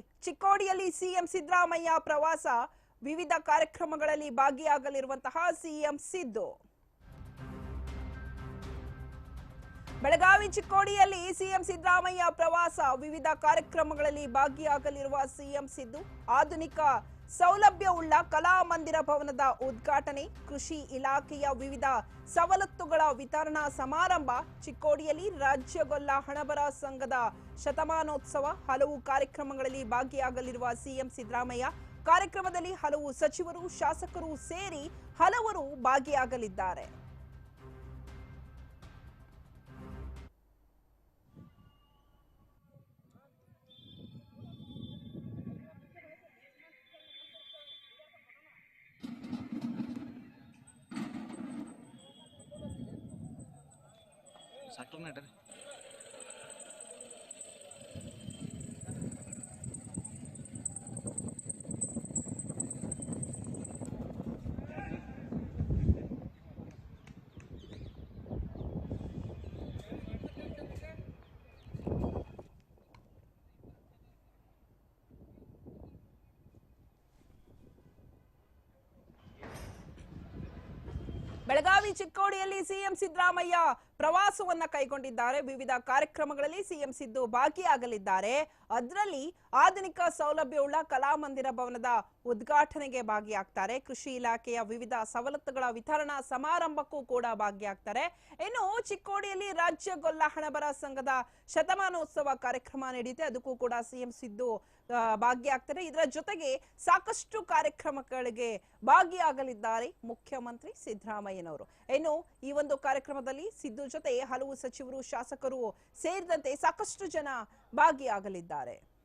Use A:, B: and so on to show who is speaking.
A: ಚಿಕ್ಕೋಡಿಯಲ್ಲಿ CM Siddaramaiah ಪ್ರವಾಸ ವಿವಿಧ ಕಾರ್ಯಕ್ರಮಗಳಲ್ಲಿ ಭಾಗಿಯಾಗಲಿರುವಂತಹ ಸಿಎಂ ಸಿದ್ದು. ಬೆಳಗಾವಿ ಚಿಕ್ಕೋಡಿಯಲ್ಲಿ ಸಿಎಂ ಸಿದ್ದರಾಮಯ್ಯ ಪ್ರವಾಸ. ವಿವಿಧ ಕಾರ್ಯಕ್ರಮಗಳಲ್ಲಿ ಭಾಗಿಯಾಗಲಿರುವ ಸಿಎಂ ಸಿದ್ದು, ಆಧುನಿಕ ಸೌಲಭ್ಯವುಳ್ಳ ಕಲಾಮಂದಿರ ಭವನದ ಉದ್ಘಾಟನೆ, ಕೃಷಿ ಇಲಾಖೆಯ ವಿವಿಧ ಸವಲತ್ತುಗಳ ವಿತರಣಾ ಸಮಾರಂಭ, ಚಿಕ್ಕೋಡಿಯಲ್ಲಿ ರಾಜ್ಯಗೊಲ್ಲ ಹಣಬರ ಸಂಘದ ಶತಮಾನೋತ್ಸವ. ಹಲವು ಕಾರ್ಯಕ್ರಮಗಳಲ್ಲಿ ಭಾಗಿಯಾಗಲಿರುವ ಸಿಎಂ ಸಿದ್ದರಾಮಯ್ಯ, ಕಾರ್ಯಕ್ರಮದಲ್ಲಿ ಹಲವು ಸಚಿವರು, ಶಾಸಕರು ಸೇರಿ ಹಲವರು ಭಾಗಿಯಾಗಲಿದ್ದಾರೆ.
B: ನಡ್ರಿ.
A: ಬೆಳಗಾವಿ ಚಿಕ್ಕೋಡಿಯಲ್ಲಿ ಸಿಎಂ ಸಿದ್ದರಾಮಯ್ಯ ಪ್ರವಾಸವನ್ನ ಕೈಗೊಂಡಿದ್ದಾರೆ. ವಿವಿಧ ಕಾರ್ಯಕ್ರಮಗಳಲ್ಲಿ ಸಿಎಂ ಸಿದ್ದು ಭಾಗಿಯಾಗಲಿದ್ದಾರೆ. ಅದರಲ್ಲಿ ಆಧುನಿಕ ಸೌಲಭ್ಯವುಳ್ಳ ಕಲಾಮಂದಿರ ಭವನದ ಉದ್ಘಾಟನೆಗೆ ಭಾಗಿಯಾಗ್ತಾರೆ. ಕೃಷಿ ಇಲಾಖೆಯ ವಿವಿಧ ಸವಲತ್ತುಗಳ ವಿತರಣಾ ಸಮಾರಂಭಕ್ಕೂ ಕೂಡ ಭಾಗಿಯಾಗ್ತಾರೆ. ಇನ್ನು ಚಿಕ್ಕೋಡಿಯಲ್ಲಿ ರಾಜ್ಯ ಗೊಲ್ಲ ಹಣಬರ ಸಂಘದ ಶತಮಾನೋತ್ಸವ ಕಾರ್ಯಕ್ರಮ ನಡೆಯುತ್ತೆ. ಅದಕ್ಕೂ ಕೂಡ ಸಿಎಂ ಸಿದ್ದು ಭಾಗಿಯಾಗ್ತಾರೆ. ಇದರ ಜೊತೆಗೆ ಸಾಕಷ್ಟು ಕಾರ್ಯಕ್ರಮಗಳಿಗೆ ಭಾಗಿಯಾಗಲಿದ್ದಾರೆ ಮುಖ್ಯಮಂತ್ರಿ ಸಿದ್ದರಾಮಯ್ಯನವರು. ಇನ್ನು ಈ ಒಂದು ಕಾರ್ಯಕ್ರಮದಲ್ಲಿ ಸಿದ್ದು ಜೊತೆ ಹಲವು ಸಚಿವರು ಶಾಸಕರು ಸೇರಿದಂತೆ ಸಾಕಷ್ಟು ಜನ ಭಾಗಿಯಾಗಲಿದ್ದಾರೆ.